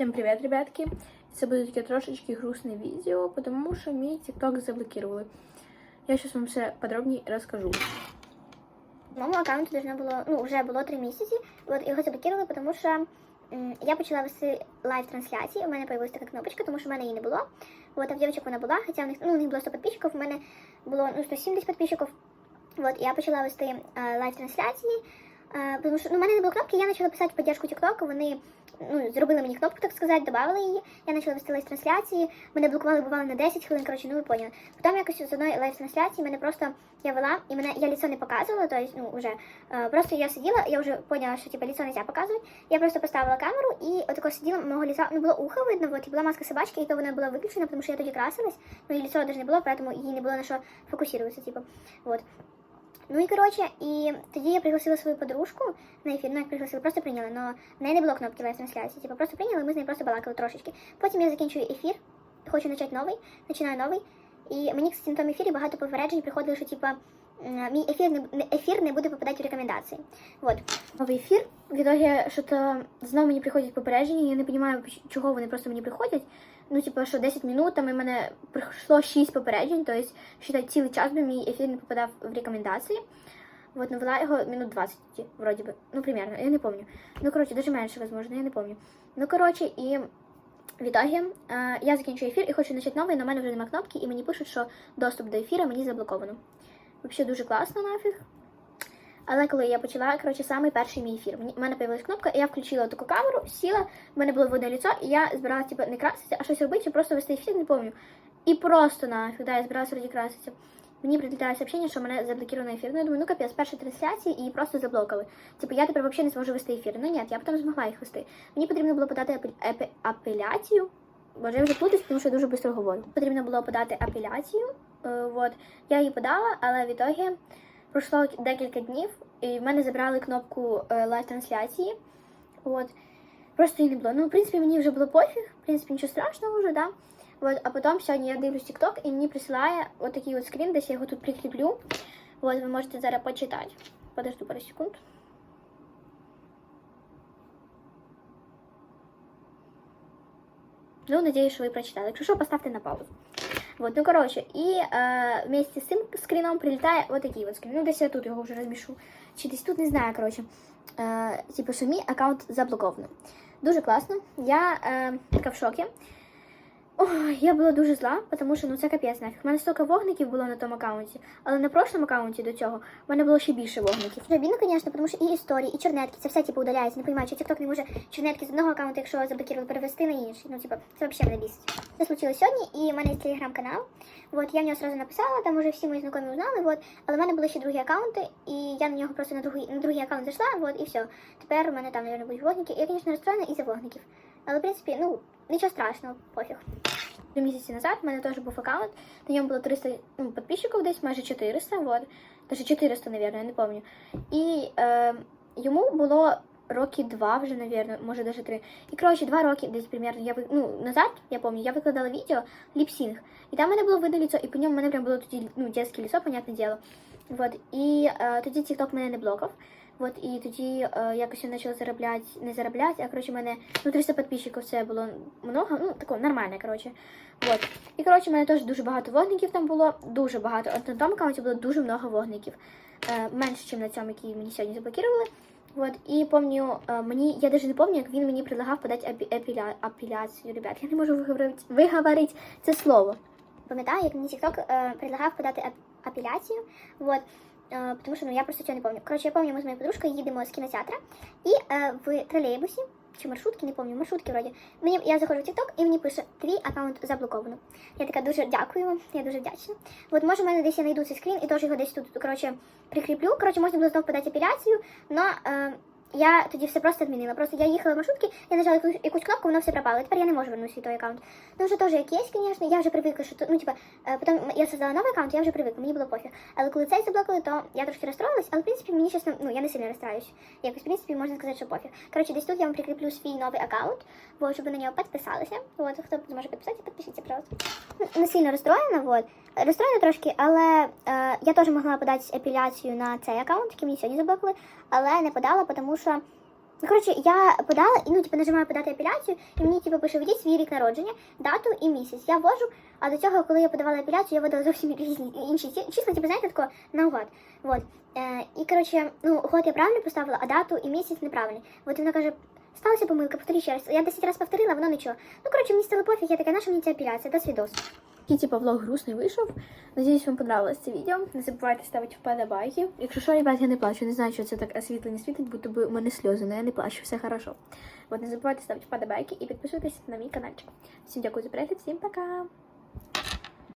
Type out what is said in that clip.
Всем привет, ребятки! Це буде таке трошечки грустне відео, тому що мій TikTok заблокировали. Я сейчас вам все подробнее расскажу. Моєму аккаунту должно було, ну, вже було три місяці. От його заблокували, тому що я почала вести лайв трансляції. У мене появилася така кнопочка, тому що в мене її не було. От, а в дівчинок вона була, хоча в них, ну, у них було 100 підписчиків, у мене було ну, 170 підписчиків. От, я почала вести е, лайв трансляції. Е, тому що ну, у мене не було кнопки, я почала писати в поддержку TikTok, вони ну, зробили мені кнопку, так сказати, додали її. Я почала вести лайв трансляції. Мене блокували бувало на 10 хвилин, коротше, ну ви поняли. Потім якось з одної лайв трансляції мене просто я вела, і мене я лицо не показувала, то есть, ну, вже е, просто я сиділа, я вже поняла, що типа лицо нельзя показувати. Я просто поставила камеру і отако сиділа, мого лица, ну було ухо видно, вот, і була маска собачки, і то вона була виключена, тому що я тоді красилась, ну і лицо даже не було, поэтому їй не було на що фокусуватися, типу. Вот. Ну і коротше, і тоді я пригласила свою подружку на ефір, ну як пригласила, просто прийняла, але в неї не було кнопки лайв трансляції, типу просто прийняли, ми з нею просто балакали трошечки. Потім я закінчую ефір, хочу почати новий, починаю новий. І мені, кстати, на тому ефірі багато попереджень приходило, що типа м, мій ефір не ефір не буде попадати в рекомендації. Вот. Новий ефір. В итоге, що-то знову мені приходять попередження, я не розумію, чого вони просто мені приходять. Ну, типу, що 10 минут, там і мене прийшло 6 попереджень, тобто, считай, цілий час би мій ефір не попадав в рекомендації. Вот, ну, вела його минут 20, вроде бы. Ну, примерно, я не помню. Ну, короче, даже меньше, возможно, я не помню. Ну, короче, і в итоге е, я закінчую ефір і хочу почати новий, але в мене вже немає кнопки, і мені пишуть, що доступ до ефіру мені заблоковано. Взагалі дуже класно нафіг. Але коли я почала, коротше, самий перший мій ефір, в мене появилась кнопка, і я включила таку камеру, сіла, в мене було видно лицо, і я збиралася типу, не краситися, а щось робити, чи просто вести ефір, не пам'ятаю. І просто нафіг, да, я збиралася вроді краситися. Мені прилітає сообщення, що мене заблокировано ефір. Ну, я думаю, ну капець, перші трансляції і просто заблокали. Типу, я тепер взагалі не зможу вести ефір. Ну ні, я потім змогла їх вести. Мені потрібно було подати апель- апе- апеляцію. Боже, я вже плутаюсь, тому що я дуже швидко говорю. Потрібно було подати апеляцію. Е, вот. Я її подала, але в ітогі пройшло декілька днів, і в мене забрали кнопку е, лайв-трансляції. От. Просто її не було. Ну, в принципі, мені вже було пофіг, в принципі, нічого страшного вже, да. Вот, а потім сьогодні я дивлюсь TikTok, і мені присилає от такий от скрін, десь я його тут прикріплю. Вот, ви можете зараз почитати. Подожду пару секунд. Ну, надеюсь, що ви прочитали. Якщо що, поставте на паузу. Вот, ну короче, и э, вместе с этим скрином прилітає вот такие вот скрины. Ну, десь я тут його вже розмішу. Чи тут не знаю, короче. Э, типу, що аккаунт заблокований. Дуже класно. Я э, така в шокі. Ой, я була дуже зла, тому що ну це капець нафіг. У мене стільки вогників було на тому аккаунті, але на прошлому аккаунті до цього в мене було ще більше вогників. Обідно, звісно, тому що і історії, і чернетки, це все типу удаляється. Не розумію, чи TikTok не може чернетки з одного аккаунту, якщо заблокували, перевести на інший. Ну, типу, це взагалі мене бісить. Це случилось сьогодні, і в мене є телеграм-канал. Вот, я в нього сразу написала, там уже всі мої знайомі узнали, вот. але в мене були ще другі аккаунти, і я на нього просто на другий, на другий аккаунт зайшла, вот, і все. Тепер у мене там, мабуть, вогники. Я, звісно, розстроєна із-за вогників. Але, в принципі, ну, нічого страшного, пофіг. Три місяці назад в мене теж був аккаунт, на ньому було 300 ну, підписчиків десь, майже 400, вот. Даже 400, наверное, я не пам'ятаю. І е, йому було роки два вже, наверное, може даже три. І, коротше, два роки десь примерно, я, ну, назад, я пам'ятаю, я викладала відео ліпсінг. І там в мене було видно лицо, і по ньому в мене прям було тоді, ну, дитяче лицо, понятне діло. Вот. І е, тоді TikTok мене не блокав. Вот, і тоді е, якось я почала заробляти, не заробляти, а коротше, мене ну, 300 підписчиків це було много, ну тако нормально, коротше. Вот. І коротше, в мене теж дуже багато вогників там було, дуже багато. От на тому аккаунті було дуже много вогників. Е, менше, ніж на цьому, який мені сьогодні заблокували. Вот. І помню, е, мені, я навіть не пам'ятаю, як він мені предлагав подати апі- апеля, апеляцію, ребят. Я не можу виговорити, виговорити це слово. Пам'ятаю, як мені TikTok е, предлагав подати ап- апеляцію. Вот. потому что ну, я просто цього не помню. Короче, я помню, ми з моей подружкой їдемо з кінотеатра, И е, в троллейбусе, чи маршрутки, не помню, маршрутки вроді. Мені, я заходжу в TikTok, і мені пише, твій аккаунт заблоковано. Я така дуже дякую вам, я дуже вдячна. От може в мене десь я знайду цей скрін і теж його десь тут, коротше, прикріплю. Коротше, можна було знову подати апеляцію, але е, я тоді все просто відмінила. Просто я їхала в маршрутки, я нажала якусь, якусь кнопку, воно все пропало. Тепер я не можу вернути той аккаунт. Ну, вже теж як є, звісно, я вже привикла, що то- ну, типа, е, потім я создала новий аккаунт, я вже привикла, мені було пофіг. Але коли цей заблокали, то я трошки розстроїлась, але в принципі мені чесно, ну я не сильно розстраюсь. Якось в принципі можна сказати, що пофіг. Коротше, десь тут я вам прикріплю свій новий аккаунт, бо щоб ви на нього підписалися. От хто зможе підписатися, підпишіться просто. Ну, Не сильно розстроєна, вот. Розстроєна трошки, але е, я теж могла подати апеляцію на цей аккаунт, який мені сьогодні заблокали, але не подала, тому що Ну, коротше, я подала, і ну, типу, нажимаю подати апеляцію, і мені типу, пише введіть свій рік народження, дату і місяць. Я ввожу, а до цього, коли я подавала апеляцію, я вводила зовсім різні інші числа, типу, знаєте, тако наугад. Вот. Е, і коротше, ну, год я правильно поставила, а дату і місяць неправильний. От вона каже, сталася помилка, повтори ще раз. Я 10 разів повторила, воно нічого. Ну, коротше, мені стало пофіг, я така, наша мені ця апеляція, до. Такий типа влог грустний вийшов. Надіюсь, вам понравилось це відео. Не забувайте ставити вподобайки. Якщо що, ребят, я не плачу. Не знаю, що це так освітлення світить, будто би у мене сльози, але я не плачу, все хорошо. От не забувайте ставити вподобайки і підписуйтесь на мій каналчик. Всім дякую за перегляд, всім пока!